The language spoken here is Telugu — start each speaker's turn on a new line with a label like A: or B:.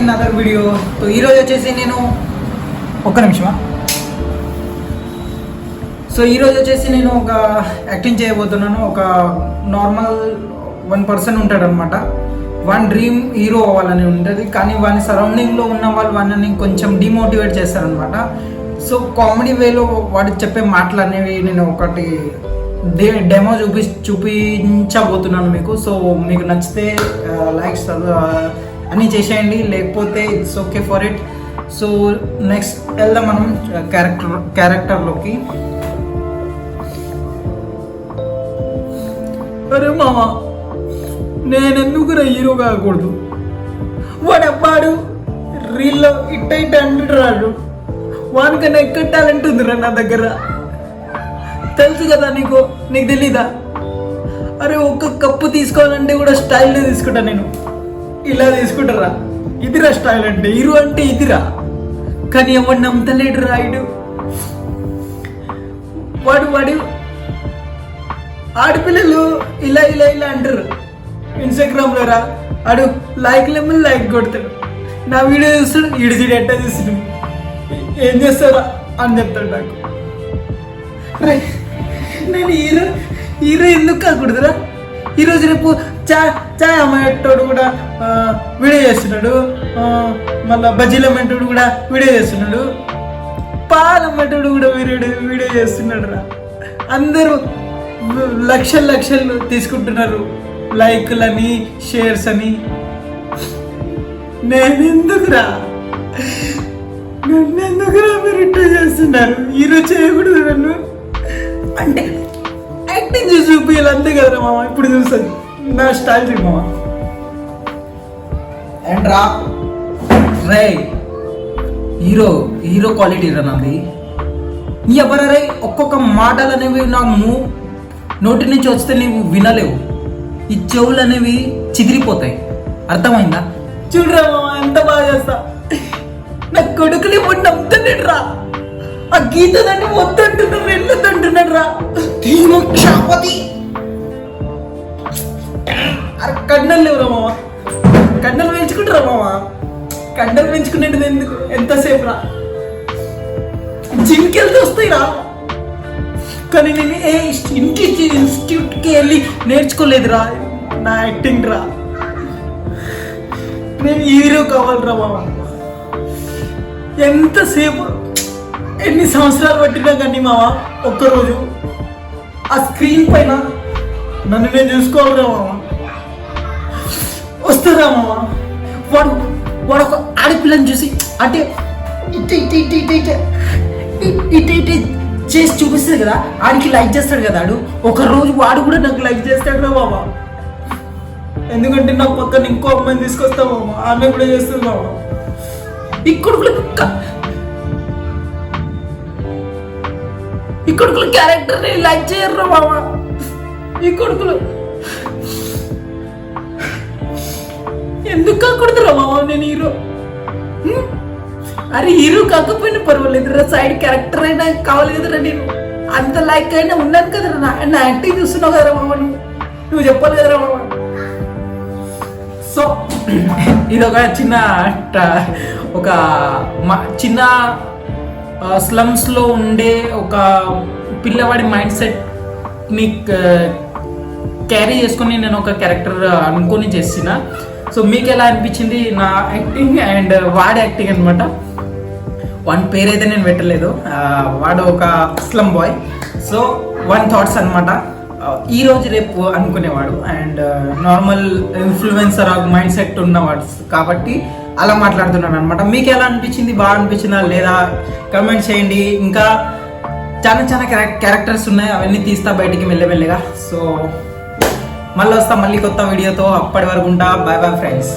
A: ఇన్ అదర్ వీడియో సో ఈరోజు వచ్చేసి నేను ఒక్క నిమిషమా? సో ఈరోజు వచ్చేసి నేను ఒక యాక్టింగ్ చేయబోతున్నాను. ఒక నార్మల్ వన్ పర్సన్ ఉంటాడనమాట. వన్ డ్రీమ్ హీరో అవ్వాలని ఉంటుంది. కానీ వాని సరౌండింగ్లో ఉన్న వాళ్ళు వాడిని కొంచెం డిమోటివేట్ చేస్తారనమాట. సో కామెడీ వేలో వాడు చెప్పే మాటలు అనేవి నేను ఒకటి డే డెమో చూపి చూపించబోతున్నాను మీకు. సో మీకు నచ్చితే uh, లైక్స్ అన్నీ చేసేయండి లేకపోతే it's okay for it so next వెళ్దాం మనం uh, క్యారెక్టర్ క్యారెక్టర్లోకి అరే మామ నేనెందుకురా హీరో కాకూడదు? వాడబ్బాడు రీల్లో ఇట్ట ఇట్ట అంటున్నాడు వానికన్నా ఎక్కడ టాలెంట్ ఉందిరా నా దగ్గర. తెలుసు కదా నీకు నీకు తెలీదా? అరే ఒక్క కప్పు తీసుకోవాలంటే కూడా స్టైల్లో తీసుకుంటా నేను. ఇలా తీసుకుంటారా? ఇదిరా స్టైల్ అంటే ఇరు అంటే ఇదిరా. కానీ ఎవడు నమ్మతలేడు రాయుడు వాడు వాడు. ఆడపిల్లలు ఇలా ఇలా ఇలా అంటారు. ఇన్స్టాగ్రామ్లో రా. ఆడు లైక్ లెమ్మని లైక్ కొడతాడు. నా వీడియో చూస్తాడు ఈడు ఎట్ట ఎట్టా చూస్తాడు. ఏం చేస్తారా అని చెప్తాడు నాకు. రే, నేను హీరో హీరో ఎందుకు కాకూడదురా? ఈరోజు రేపు చా చాయ్ అమ్మేటోడు కూడా వీడియో చేస్తున్నాడు. మళ్ళీ బజ్జీలు అమ్మేటోడు కూడా వీడియో చేస్తున్నాడు. పాలు అమ్మేటోడు కూడా వీడియో వీడియో చేస్తున్నాడు రా. అందరూ లక్షలు లక్షలు తీసుకుంటున్నారు. లైక్లని షేర్స్ అని. నేను ఎందుకురా నన్ను ఎందుకురా మీరు ఇట్లా చేస్తున్నారు? ఈరోజు చేయకూడదు నన్ను. అంటే యాక్టింగ్ చేసి చూపించాలి అంతే కదరా మామ ఇప్పుడు చూస్తుంది నా స్టైల్ చూడు మామ. అండ్ రా. రే. హీరో హీరో క్వాలిటీ రా నాది. ఎవరా రే? ఒక్కొక్క మాటలు అనేవి నాకు మూ- నోటి నుంచి వస్తే నీవు వినలేవు. ఈ చెవులు అనేవి చిదిరిపోతాయి. అర్థమైందా? చూడరా మామ ఎంత బాగా చేస్తా. నా కొడుకుని ఇప్పుడు నమ్ముతున్నాడు రా ఆ గీత దాన్ని వద్దంటున్నాడు వెళ్ళొద్దంటున్నాడు రా క్షాపతి అరే కండలు లేవురా మామ? కండలు పెంచుకుంటారా మామ? కండలు పెంచుకునేది ఎందుకు? ఎంతసేపు రా? జిమ్కి వెళ్తే వస్తాయి రా కానీ నేను ఏ ఇంటికి ఇన్స్టిట్యూట్కి వెళ్ళి నేర్చుకోలేదురా. నా యాక్టింగ్ రా. నేను హీరో కావాలిరా మామ. ఎంతసేపు ఎన్ని సంవత్సరాలు పట్టినా కానీ మామ ఒక్కరోజు ఆ స్క్రీన్ పైన నన్ను నేను చూసుకోవాలిరా మామ. వస్తారా మామ? వాడు వాడు ఒక ఆడపిల్లని చూసి అంటే ఇటు ఇటు ఇటు ఇటు చేసి చూపిస్తుంది కదా ఆడికి లైక్ చేస్తాడు కదా ఆడు. ఒక రోజు వాడు కూడా నాకు లైక్ చేస్తాడు రా బాబా ఎందుకంటే నా పక్కన ఇంకో అమ్మాయిని తీసుకొస్తా ఆమె కూడా చేస్తుంది బాబా ఇక్కడ కూడా కొడుకుల క్యారెక్టర్ని లైక్ చేయరు మామ. ఈ కొడుకులు. ఎందుకు కాకూడదురా మామ నేను హీరో? అరే హీరో కాకపోయినా పర్వాలేదురా సైడ్ క్యారెక్టర్ అయినా కావాలి కదరా నేను అంత లైక్ అయినా ఉన్నాను కదరా నా నా యాక్టింగ్ చూస్తున్నావు కదరా మామ నువ్వు. నువ్వు చెప్పాలి కదరా మామ. సో ఇది ఒక చిన్న ఒక మ- చిన్న స్లమ్స్లో ఉండే ఒక పిల్లవాడి మైండ్ సెట్ని క్యారీ చేసుకుని నేను ఒక క్యారెక్టర్ అనుకొని చేసిన. సో మీకు ఎలా అనిపించింది? నా యాక్టింగ్ అండ్ వాడి యాక్టింగ్ అనమాట వన్ పేరైతే నేను పెట్టలేదు. వాడు ఒక slum boy so one thoughts అనమాట ఈ రోజు రేపు అనుకునేవాడు. And normal influencer mind set ఉన్నవాడు. కాబట్టి అలా మాట్లాడుతున్నాను అనమాట మీకు ఎలా అనిపించింది? బాగా అనిపించిందా? లేదా కమెంట్ చేయండి. ఇంకా చాలా చాలా క్యారెక్టర్స్ ఉన్నాయి. అవన్నీ తీస్తా బయటికి మెల్లమెల్లగా. సో మళ్ళీ వస్తా మళ్ళీ కొత్త వీడియోతో అప్పటి వరకు ఉంటా. Bye bye friends